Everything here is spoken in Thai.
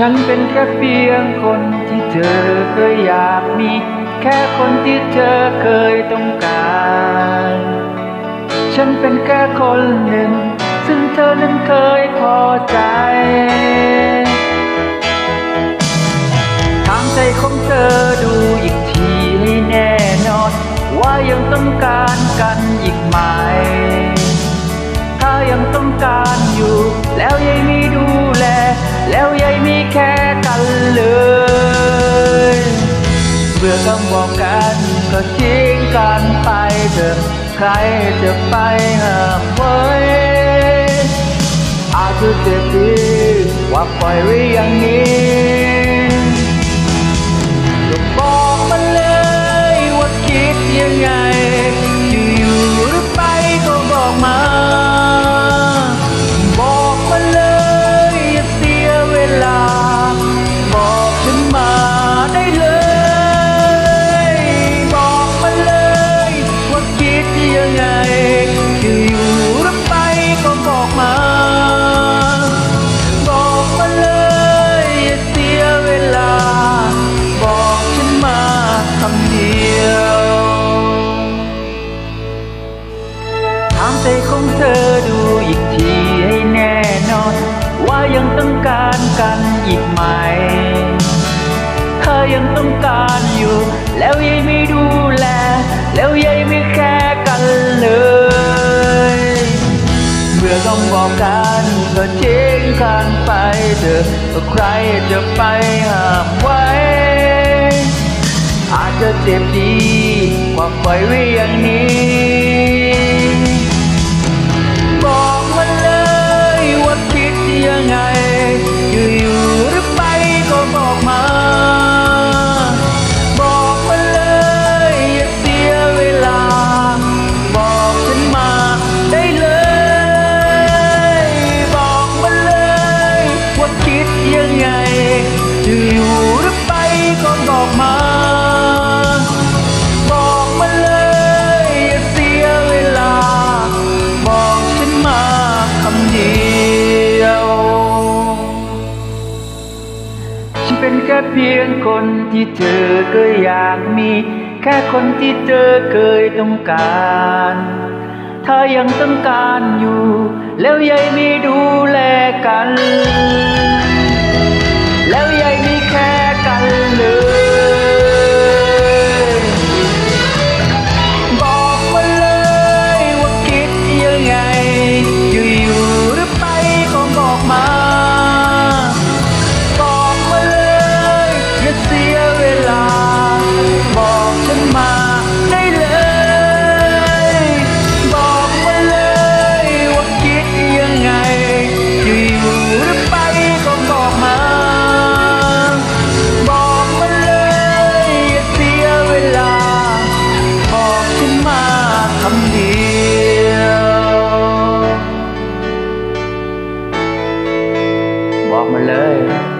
ฉันเป็นแค่เพียงคนที่เธอเคยอยากมี แค่คนที่เธอเคยต้องการ ฉันเป็นแค่คนหนึ่ง ซึ่งเธอนั้นเคยพอใจทางใจของเธอดูอีกทีให้แน่นอน ว่ายังต้องการกัน ก็ทิ้งกันไปเถอะใครจะไปห้ามไว้อาจจะเจ็บดีว่าปล่อยไว้อย่างนี้ก็บอกมันเลย อีกไหมถ้ายังต้องการอยู่ แล้วยังไม่ดูแล แล้วยังไม่แค่กันเลย เมื่อต้องบอกกันก็ทิ้งกันไปเถอะใครจะไปห้ามไว้ อาจจะเจ็บดีกว่าปล่อยไว้อย่างนี้ เป็นแค่เพียงคนที่เธอก็อยากมี แค่คนที่เธอเคยต้องการถ้ายังต้องการอยู่ แล้วยัยไม่ดูแลกัน บอกมาเลย